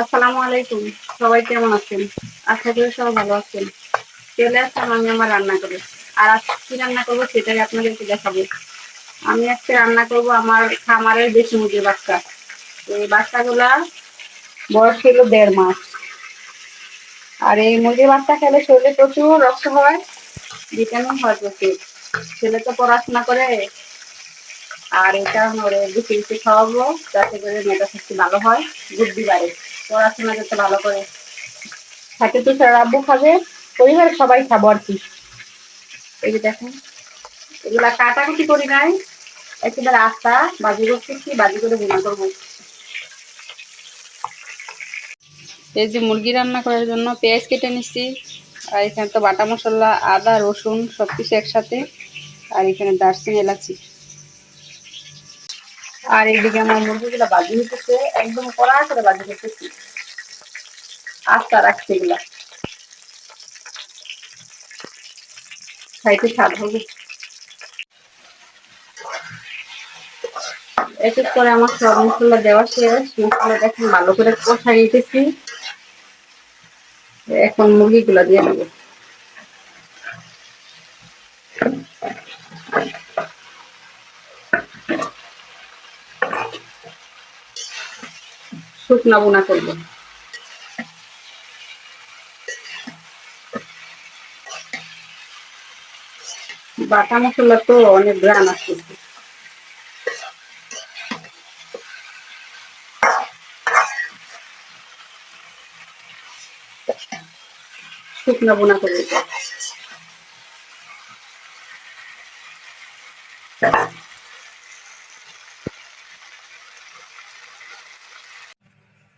আসসালামু আলাইকুম। সবাই কেমন আছেন? আশা করি সবাই ভালো আছেন। চলে আসলাম আমি আমার রান্না করে। আর আজকে কি রান্না করব সেটাই আপনাদেরকে দেখাবো। আমি আজকে রান্না করব আমার খামারের দেশি মুরগির বাচ্চা। এই বাচ্চাগুলা বয়স ছিল দেড় মাস। আর এই মুরগির বাচ্চা খেলে শরীরে প্রচুর রক্ত হয়, ভিটামিন হয় প্রচুর। ছেলে তো পড়াশোনা করে। আর এটা ওরে বেশি বেশি খাওয়াবো, যাতে করে মেয়েটা শক্তি ভালো হয়, বুদ্ধি বাড়ে। পড়াশোনা যাতে ভালো করে। থাকে তো স্যার আব্বু খাবে? পরিবারের সবাই খাব আর কি। এই যে দেখুন এগুলা কাটাকুটি করি নাই। একেবারে আস্তা বাজি করতেছি বাজি করে গুণা করব এই যে মুরগি রান্না করার জন্য পেঁয়াজ কেটে নিচ্ছি আর এখানে তো বাটা মশলা আদা রসুন সব কিছু একসাথে আর এখানে দারচিনি এলাচি। আর এইদিকে আমার মুরগিগুলো বাজি হইতেছে, একদম কড়া করে বাজি করতেছি আস্তা রাখছি এগুলা। খাইতে স্বাদ হবে। এক এক করে আমার সব মশলা দেওয়া শেষ। মশলা দেখুন ভালো করে কষাই নিতেছি এখন মুরগিগুলো দিয়ে দেবো। শুকনা বোনা করব। বাটা মশলা তো অনেক গ্রান আছে। শুকনা বোনা করে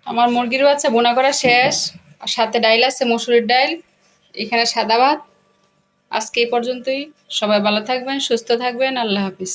আমার মুরগির বাচ্চা বোনা করা শেষ, আর সাথে ডাইল আছে, মসুরির ডাইল, এখানে সাদা ভাত। আজকে এই পর্যন্তই। সবাই ভালো থাকবেন, সুস্থ থাকবেন, আল্লাহ হাফিজ।